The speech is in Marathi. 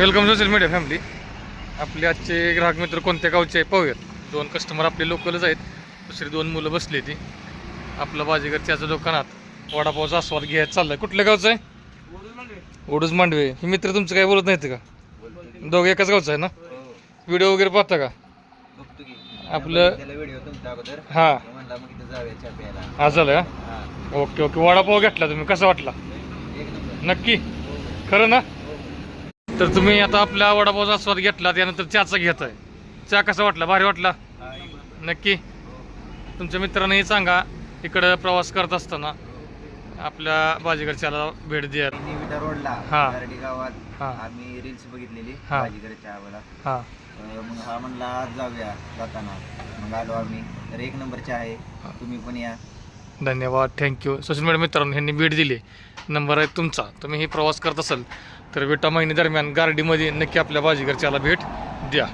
वेलकम सोशल मीडिया फॅमिली आपले आजचे ग्राहक मित्र कोणत्या गावचे आहे पाहूयात. दोन कस्टमर आपले लोकलच आहेत. दुसरी दोन मुलं बसली ती. आपलं बाजीगर त्याच्या दुकानात वडापावचा आस्वाद घ्यायचा चाललाय. कुठल्या गावचं आहे? ओडूज मांडवे. हे मित्र तुमचं काय बोलत नाहीत का? दोघं एकाच गावचं आहे ना? व्हिडिओ वगैरे पाहता का? आपलं हां. हा झालं हा. ओके ओके वडापाव घेतला तुम्ही. कसा वाटला? नक्की? खरं ना? तर तुम्ही आता आपल्या वडापावचा आस्वाद घेतला त्यानंतर चहाचा घेत आहे चहा कसा वाटला? भारी वाटला. नक्की. तुमच्या मित्रांनाही सांगा इकडं प्रवास करत असताना आपल्या बाजीगरच्याला भेट द्या रोडला हा. गारडी गावात हा. आम्ही रील्स बघितलेली हा. भाजीकडे चहावाला. हां. अं, मग हा म्हणला आज जाऊया जाताना. मग आलो आम्ही. तर एक नंबर चहा आहे. तुम्ही पण या. धन्यवाद थँक्यू सोशल मीडिया मित्रांनो ह्यांनी भेट दिली. नंबर आहे तुमचा. तुम्ही ही प्रवास करत असाल तर विटा महिने दरम्यान गार्डीमध्ये नक्की आपल्या बाजीगरच्याला भेट द्या.